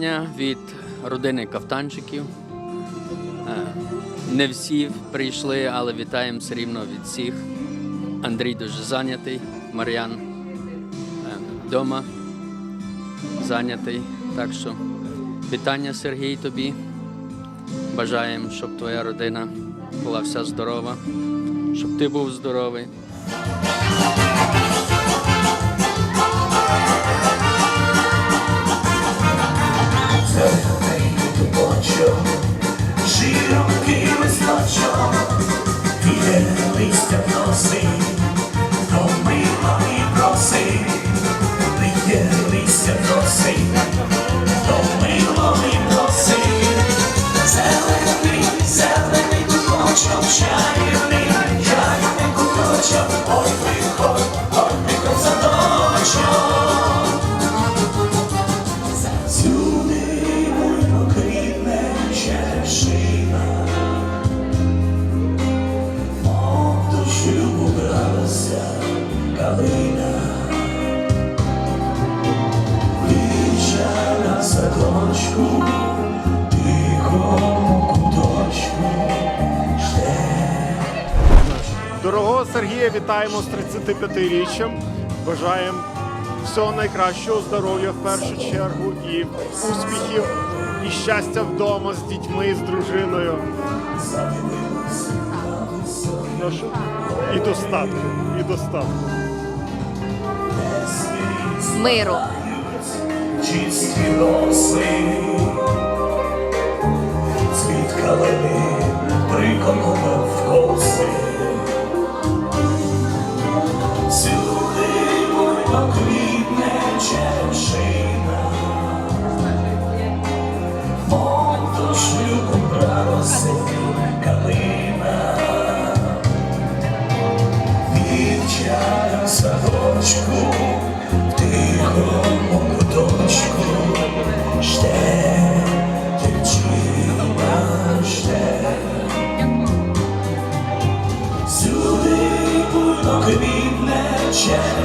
Вітання від родини Кавтанчиків. Е, Не всі прийшли, але вітаємо все рівно від всіх. Андрій дуже зайнятий, Мар'ян вдома зайнятий. Так що вітання, Сергій, тобі. Бажаємо, щоб твоя родина була вся здорова, щоб ти був здоровий. Широкий листочок, піде листя носи, домило і проси, вітаємо з 35-річчям. Бажаємо всього найкращого здоров'я в першу чергу і успіхів, і щастя вдома з дітьми з дружиною. Прошу. І достатку, і достатку. миру. чисті роси, цвіт калини приколов коси. Черешина, до шлюбу бралося калина. Вівчара в садочку, тихому куточку, жде, дівчина жде. Сюди буйно квітне черешина,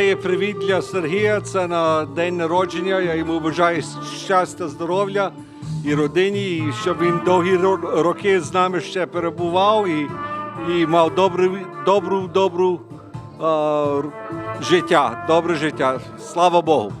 Це є привіт для Сергія. Це на день народження. Я йому бажаю щастя, здоров'я, і родині, і щоб він довгі роки з нами ще перебував і, і мав добру, добру, добру е, життя, добре життя. Слава Богу.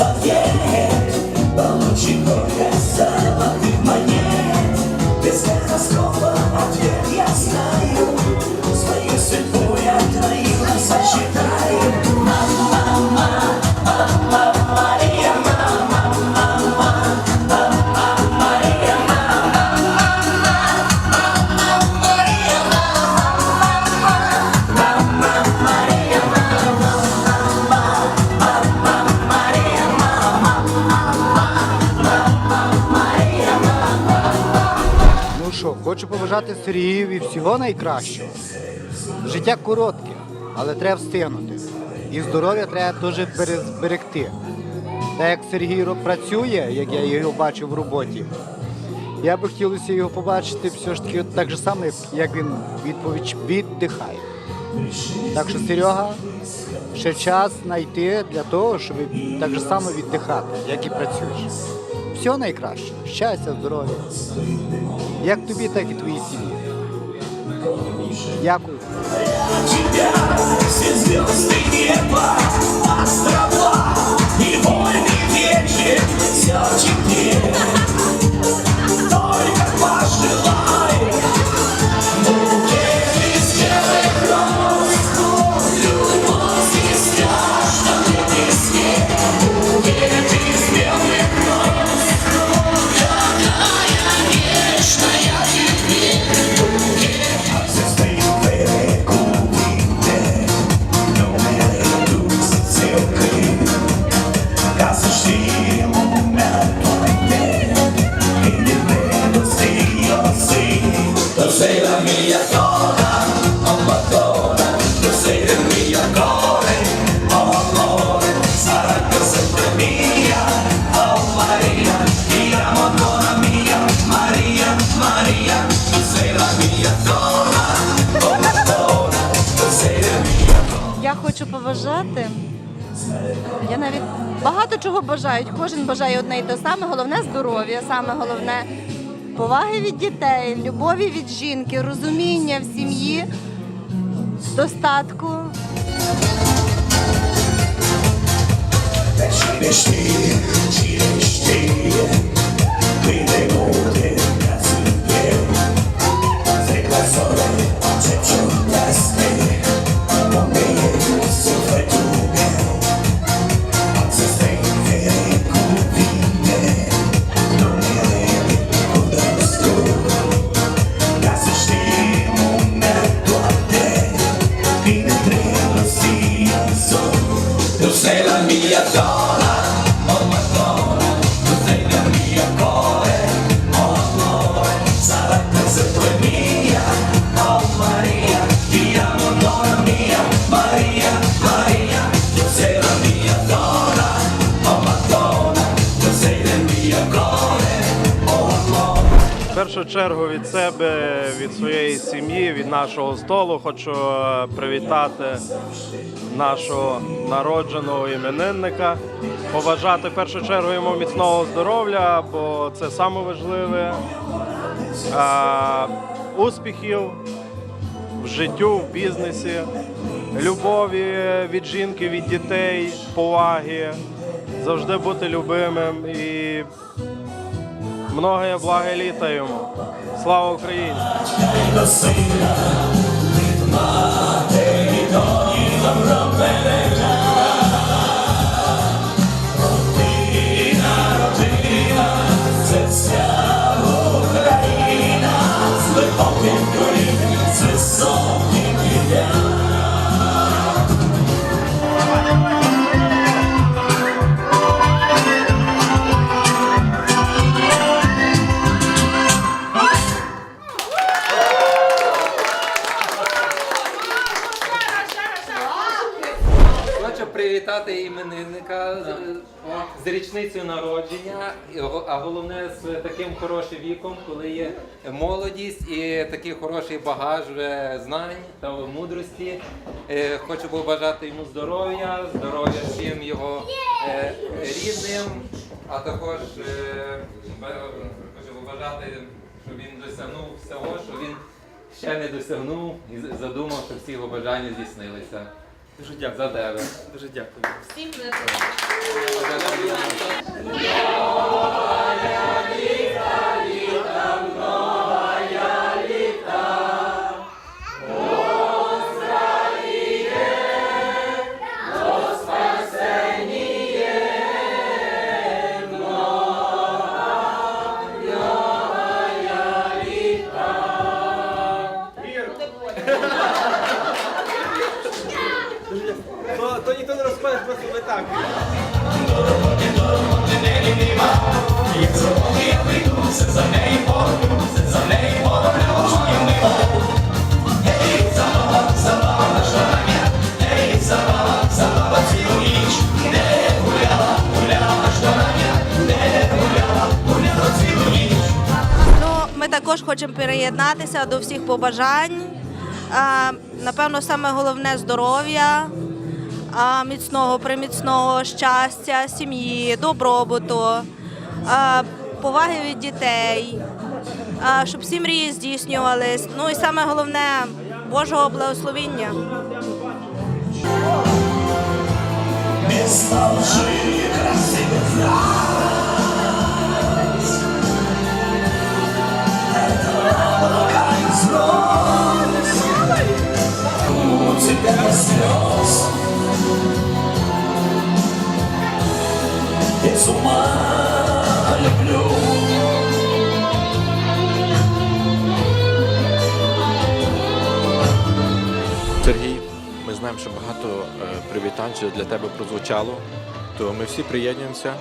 Совет Получи горько побажати Сергієві всього найкращого. Життя коротке, але треба встигнути. І здоров'я треба дуже бере- зберегти. Так як Сергій працює, як я його бачив в роботі, я би хотілося його побачити все ж таки так же само, як він відповідь віддихає. Так що, Серега, ще час знайти для того, щоб так же само віддихати, як і працюєш. Всього найкраще. Щастя, здоров'я. Як тобі, так і твоїй сім'ї. Дякую. Все звезды Я навіть багато чого бажають. Кожен бажає одне і те саме. Головне здоров'я, саме головне поваги від дітей, любові від жінки, розуміння в сім'ї, достатку. Ci ci Першу чергу від себе, від своєї сім'ї, від нашого столу хочу е, привітати нашого народженого іменинника, побажати в першу чергу йому міцного здоров'я, бо це саме важливе. Е, Успіхів в життю, в бізнесі, любові від жінки, від дітей, поваги, завжди бути любимим і Многое благо літа йому. Слава Україні! Сина а головне з таким хорошим віком, коли є молодість і такий хороший багаж знань та мудрості. Е, Хочу побажати йому здоров'я, здоров'я всім його е, рідним, а також е, хочу побажати, щоб він досягнув всього, що він ще не досягнув і задумав, щоб всі його бажання здійснилися. Дуже дякую. За тебе. Дуже дякую. Всім за То, також хочемо приєднатися до всіх побажань. Напевно, саме головне здоров'я, міцного, приміцного щастя, сім'ї, добробуту, поваги від дітей, щоб всі мрії здійснювались. Ну і саме головне Божого благословіння. Міста лжи, красивых люблю Сергій, ми знаємо, що багато е, привітань для тебе прозвучало. То ми всі приєднуємося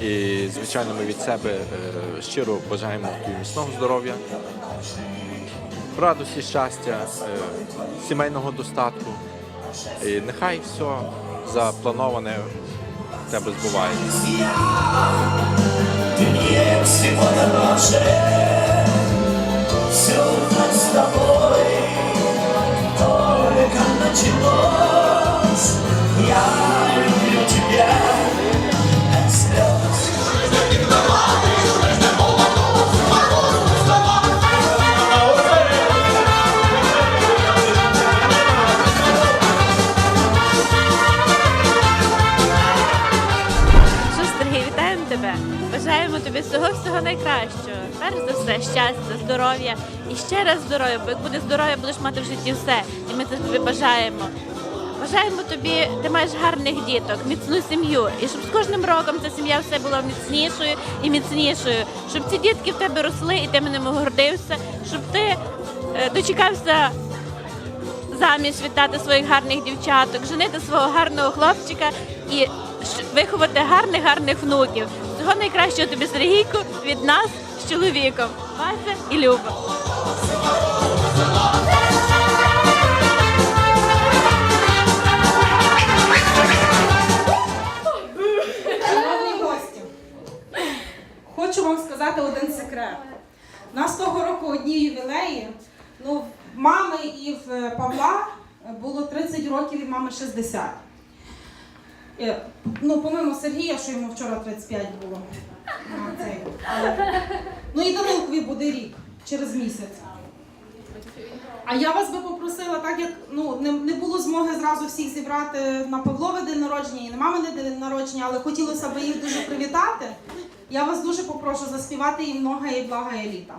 і, звичайно, ми від себе е, щиро бажаємо тобі міцного здоров'я, радості, щастя, е, сімейного достатку. І нехай все заплановане в тебе збувається. Ты наше Все нас с тобой Только началось Я люблю тебя От слез щастя, здоров'я і ще раз здоров'я, бо як буде здоров'я, будеш мати в житті все. І ми це тобі бажаємо. Бажаємо тобі, ти маєш гарних діток, міцну сім'ю, і щоб з кожним роком ця сім'я все була міцнішою і міцнішою, щоб ці дітки в тебе росли, і ти ними гордився, щоб ти е, дочекався заміж вітати своїх гарних дівчаток, женити свого гарного хлопчика і виховати гарних гарних внуків. Всього найкращого тобі, Сергійку, від нас з чоловіком. Вася і Люба. Хочу вам сказати один секрет. Нас того року одні ювілеї. Ну, в мами і в Павла було 30 років і мами 60. Е, Ну, помимо Сергія, що йому вчора 35 було. Цей, але- Ну і Данилкові буде рік через місяць. А я вас би попросила, так як ну не, не було змоги зразу всіх зібрати на Павлове день народження і на мамине день народження, але хотілося б їх дуже привітати. Я вас дуже попрошу заспівати їм много і блага і літа.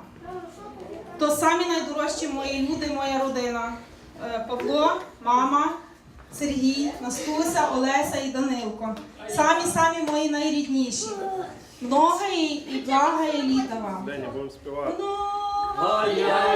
То самі найдорожчі мої люди, моя родина. Е, Павло, мама, Сергій, Настуся, Олеся і Данилко. Самі самі мої найрідніші. Много і, і благає літа вам. Деня, будемо співати. Я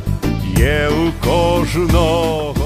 є у кожного.